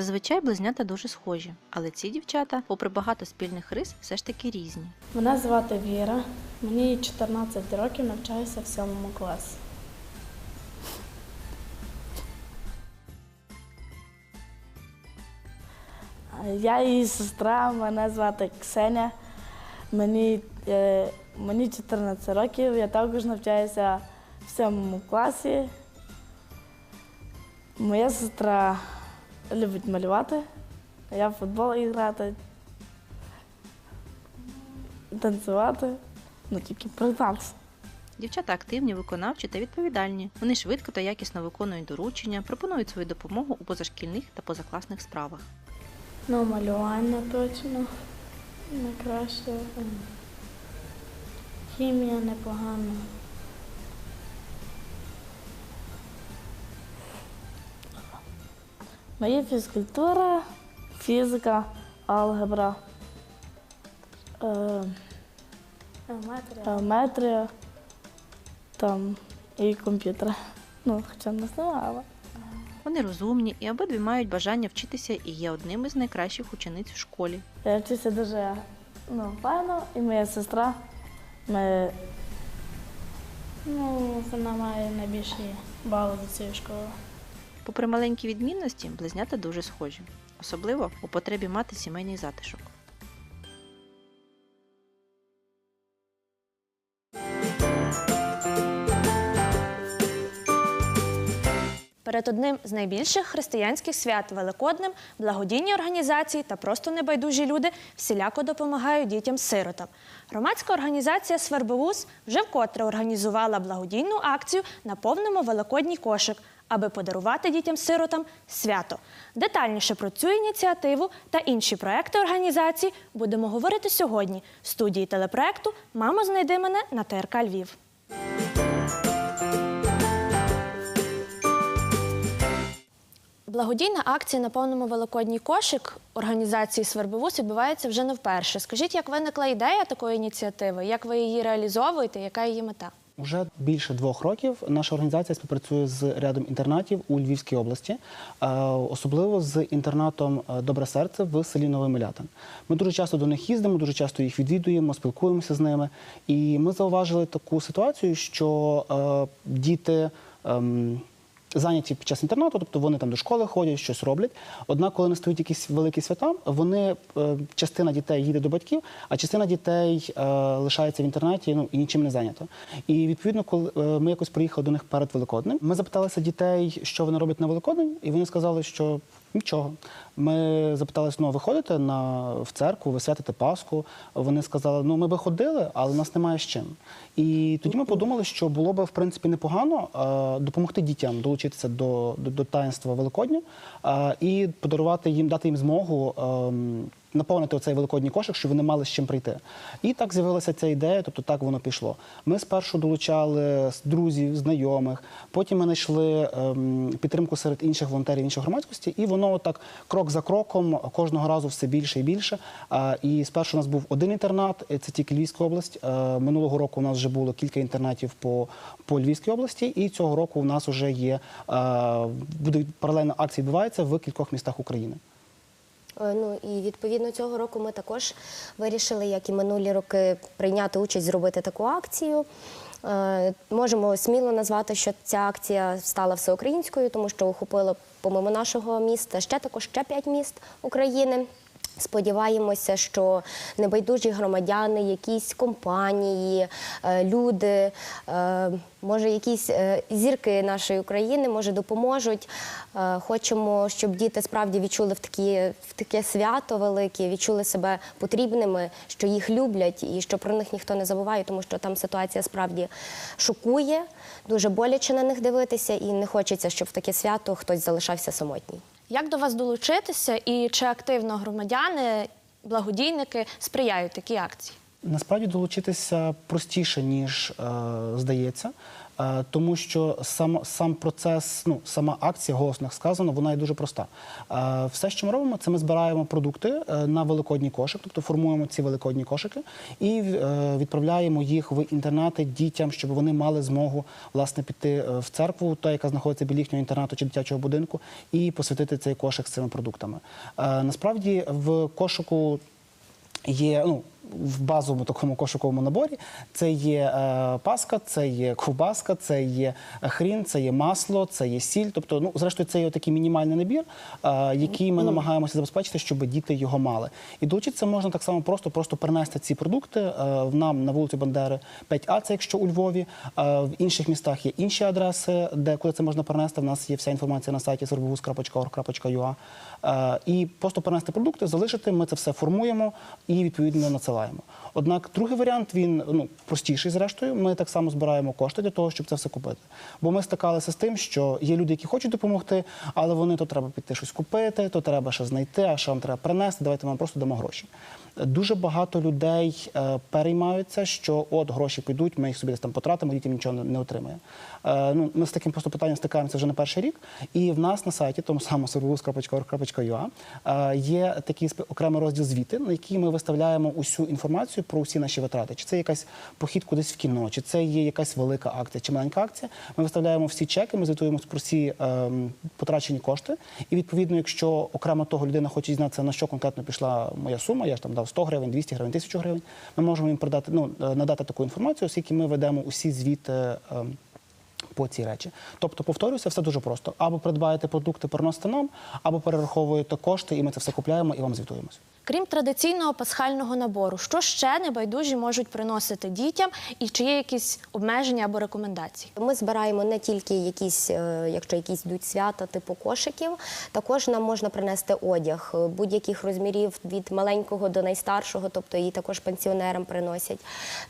Зазвичай близнята дуже схожі, але ці дівчата, попри багато спільних рис, все ж таки різні. Мене звати Віра, мені 14 років, навчаюся в сьомому класі. Я її сестра, мене звати Ксеня. Мені, е, мені 14 років, я також навчаюся в сьомому класі. Моя сестра любить малювати, а я в футбол грати, танцювати, ну тільки признався. Дівчата активні, виконавчі та відповідальні. Вони швидко та якісно виконують доручення, пропонують свою допомогу у позашкільних та позакласних справах. Ну, малювання точно найкраще. Ем, Хімія непогана. Мої фізкультура, фізика, алгебра, е, геометрія, там і комп'ютер. Ну, хоча не знаю, але. Вони розумні і обидві мають бажання вчитися і є одним із найкращих учениць у школі. Я вчуся дуже ну, файно, і моя сестра. Ми, ну, вона має найбільші бали до цієї школи. Попри маленькі відмінності, близнята дуже схожі, особливо у потребі мати сімейний затишок. Перед одним з найбільших християнських свят Великоднем благодійні організації та просто небайдужі люди всіляко допомагають дітям-сиротам. Громадська організація Свербовуз вже вкотре організувала благодійну акцію Наповнимо великодній кошик, аби подарувати дітям-сиротам свято. Детальніше про цю ініціативу та інші проекти організації будемо говорити сьогодні в студії телепроекту Мамо, знайди мене на ТРК Львів. Благодійна акція «Наповнимо великодній кошик організації Свербовуз відбувається вже не вперше. Скажіть, як виникла ідея такої ініціативи? Як ви її реалізовуєте? Яка її мета? Уже більше двох років наша організація співпрацює з рядом інтернатів у Львівській області, е, особливо з інтернатом е, Добре серце в селі Новий Милятин. Ми дуже часто до них їздимо, дуже часто їх відвідуємо, спілкуємося з ними. І ми зауважили таку ситуацію, що е, діти. Зайняті під час інтернату, тобто вони там до школи ходять, щось роблять. Однак, коли настають якісь великі свята, вони е, частина дітей їде до батьків, а частина дітей е, лишається в інтернаті ну і нічим не зайнято. І відповідно, коли е, ми якось приїхали до них перед Великоднем, ми запиталися дітей, що вони роблять на Великодень, і вони сказали, що нічого. Ми запиталися, ну ви ходите на в церкву, ви святите Пасху. Вони сказали, ну ми би ходили, але нас немає з чим. І тоді ми подумали, що було б в принципі непогано е, допомогти дітям долучитися до, до, до таїнства Великодня е, і подарувати їм, дати їм змогу. ем, Наповнити оцей великодній кошик, щоб вони мали з чим прийти. І так з'явилася ця ідея, тобто так воно пішло. Ми спершу долучали друзів, знайомих, потім ми знайшли ем, підтримку серед інших волонтерів іншої громадськості, і воно так крок за кроком кожного разу все більше і більше. А, і спершу у нас був один інтернат, е, це тільки Львівська область. Е, Минулого року у нас вже було кілька інтернатів по, по Львівській області, і цього року у нас вже є е, буде паралельно акції відбуваються в кількох містах України. Е, Ну і відповідно цього року ми також вирішили, як і минулі роки, прийняти участь, зробити таку акцію. Е, Можемо сміло назвати, що ця акція стала всеукраїнською, тому що охопила, помимо нашого міста, ще також ще п'ять міст України. Сподіваємося, що небайдужі громадяни, якісь компанії, е, люди, е, може, якісь е, зірки нашої України, може, допоможуть. Хочемо, щоб діти справді відчули в такі, в таке свято велике, відчули себе потрібними, що їх люблять і що про них ніхто не забуває, тому що там ситуація справді шокує, дуже боляче на них дивитися, і не хочеться, щоб в таке свято хтось залишався самотній. Як до вас долучитися і чи активно громадяни, благодійники сприяють такій акції? Насправді долучитися простіше, ніж е, здається. Е, Тому що сам, сам процес, ну сама акція, голосно сказано, вона є дуже проста. Е, Все, що ми робимо, це ми збираємо продукти е, на великодній кошик, тобто формуємо ці великодні кошики і відправляємо їх в інтернати дітям, щоб вони мали змогу власне піти в церкву, та яка знаходиться біля їхнього інтернату чи дитячого будинку, і посвятити цей кошик з цими продуктами. Насправді в кошику є ну, в базовому такому кошиковому наборі. Це є е, паска, це є ковбаска, це є хрін, це є масло, це є сіль. Тобто, ну зрештою, це є такий мінімальний набір, е, який ми намагаємося забезпечити, щоб діти його мали. І долучитися можна так само просто, просто перенести ці продукти е, нам на вулиці Бандери 5А, це якщо у Львові. Е, в інших містах є інші адреси, де куди це можна перенести. В нас є вся інформація на сайті sorbovus.org.ua. Е, І просто перенести продукти, залишити. Ми це все формуємо і відповідно надсилаємо. Однак другий варіант він ну простіший. Зрештою, ми так само збираємо кошти для того, щоб це все купити. Бо ми стикалися з тим, що є люди, які хочуть допомогти, але вони то треба піти щось купити, то треба ще знайти, а що вам треба принести. Давайте ми вам просто дамо гроші. Дуже багато людей е, переймаються, що от гроші підуть, ми їх собі десь там потратимо, дітям нічого не, отримає. Е, ну, ми з таким просто питанням стикаємося вже не перший рік. І в нас на сайті, тому самому servus.org.ua, е, є такий окремий розділ звіти, на який ми виставляємо усю інформацію про усі наші витрати. Чи це якась похід кудись в кіно, чи це є якась велика акція, чи маленька акція. Ми виставляємо всі чеки, ми звітуємо про всі ем, потрачені кошти. І відповідно, якщо окремо того людина хоче дізнатися, на що конкретно пішла моя сума, я ж там дав 100 гривень, 200 гривень, 1000 гривень, ми можемо їм продати, ну, е, надати таку інформацію, оскільки ми ведемо усі звіти. ем, по ці речі. Тобто, повторюся, все дуже просто. Або придбаєте продукти, приносите нам, або перераховуєте кошти, і ми це все купляємо і вам звітуємося. Крім традиційного пасхального набору, що ще небайдужі можуть приносити дітям, і чи є якісь обмеження або рекомендації? Ми збираємо не тільки якісь, е, якщо якісь йдуть свята, типу кошиків. Також нам можна принести одяг е, будь-яких розмірів від маленького до найстаршого, тобто її також пенсіонерам приносять.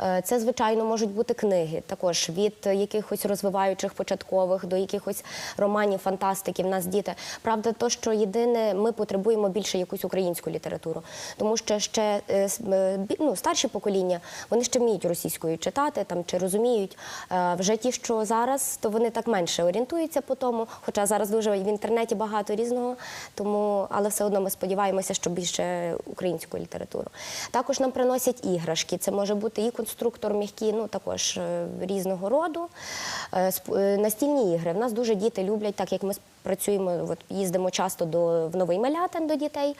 Е, Це, звичайно, можуть бути книги, також від якихось розвиваючих початкових до якихось романів, фантастики. В нас діти. Правда, то, що єдине, ми потребуємо більше якусь українську літературу, тому що ще е, е, ну, старші покоління вони ще вміють російською читати там чи розуміють. Е, Вже ті, що зараз, то вони так менше орієнтуються по тому. Хоча зараз дуже в інтернеті багато різного, тому але все одно ми сподіваємося, що більше українську літературу. Також нам приносять іграшки. Це може бути і конструктор м'який, ну також різного роду. Настільні ігри. В нас дуже діти люблять, так як ми працюємо, от їздимо часто до в Новий Мелятин до дітей.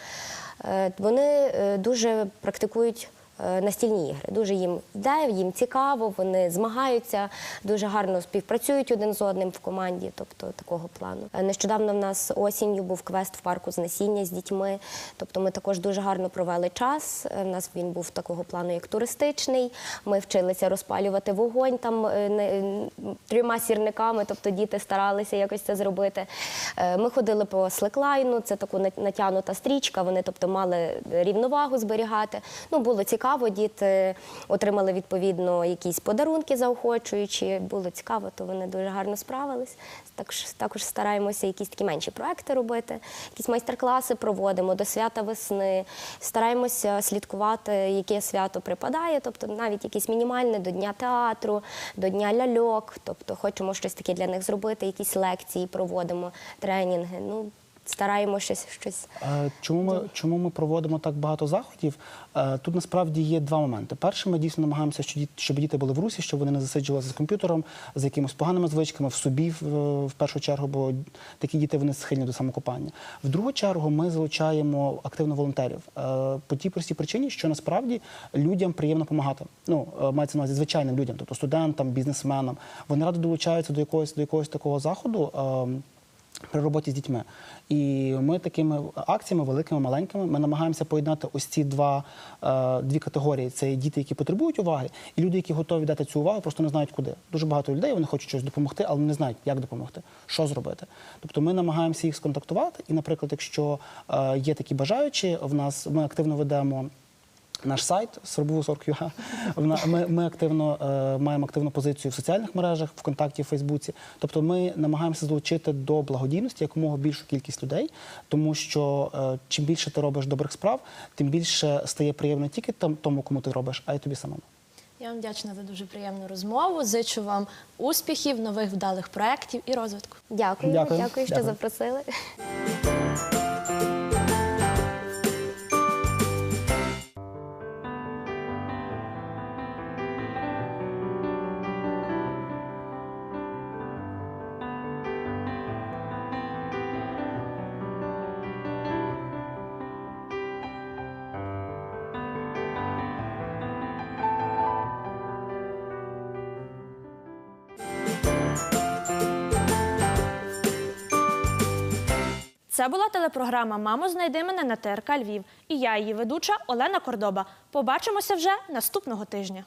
Вони е, дуже практикують настільні ігри. Дуже їм йде, їм цікаво, вони змагаються, дуже гарно співпрацюють один з одним в команді, тобто такого плану. Е, Нещодавно в нас осінню був квест в парку з насіння з дітьми. Тобто ми також дуже гарно провели час. Е, В нас він був такого плану, як туристичний. Ми вчилися розпалювати вогонь там е, трьома сірниками, тобто діти старалися якось це зробити. Е, Ми ходили по слеклайну, це таку на- натягнута стрічка. Вони тобто мали рівновагу зберігати. Ну було цікаво. Діти отримали відповідно якісь подарунки заохочуючі. Було цікаво, то вони дуже гарно справились. Також також стараємося якісь такі менші проекти робити, якісь майстер-класи проводимо до свята весни. Стараємося слідкувати, яке свято припадає, тобто навіть якісь мінімальне до дня театру, до дня ляльок. Тобто хочемо щось таке для них зробити, якісь лекції проводимо, тренінги. Ну стараємося щось щось. Е, Чому ми, чому ми проводимо так багато заходів? Е, Тут насправді є два моменти. Перше, ми дійсно намагаємося, щоб діти, були в русі, щоб вони не засиджувалися з комп'ютером, з якимись поганими звичками, в собі в, в першу чергу, бо такі діти вони схильні до самокопання. В другу чергу ми залучаємо активно волонтерів е, по тій простій причині, що насправді людям приємно допомагати. Ну, мається на увазі звичайним людям, тобто студентам, бізнесменам. Вони радо долучаються до якогось до якогось такого заходу. При роботі з дітьми. І ми такими акціями, великими, маленькими, ми намагаємося поєднати ось ці два, е, дві категорії. Це діти, які потребують уваги, і люди, які готові дати цю увагу, просто не знають куди. Дуже багато людей вони хочуть щось допомогти, але не знають, як допомогти, що зробити. Тобто ми намагаємося їх сконтактувати. І, наприклад, якщо е, є такі бажаючі, в нас ми активно ведемо. Наш сайт Sorbu.org.ua. Вона- Ми, ми активно е, маємо активну позицію в соціальних мережах, ВКонтакті, в Фейсбуці. Тобто ми намагаємося залучити до благодійності якомога більшу кількість людей, тому що е, чим більше ти робиш добрих справ, тим більше стає приємно не тільки там, тому, кому ти робиш, а й тобі самому. Я вам вдячна за дуже приємну розмову. Зичу вам успіхів, нових вдалих проєктів і розвитку. Дякую, Дякую. дякую, що Дякую. запросили. Це була телепрограма Мамо, знайди мене на ТРК Львів. І я, її ведуча Олена Кордоба. Побачимося вже наступного тижня.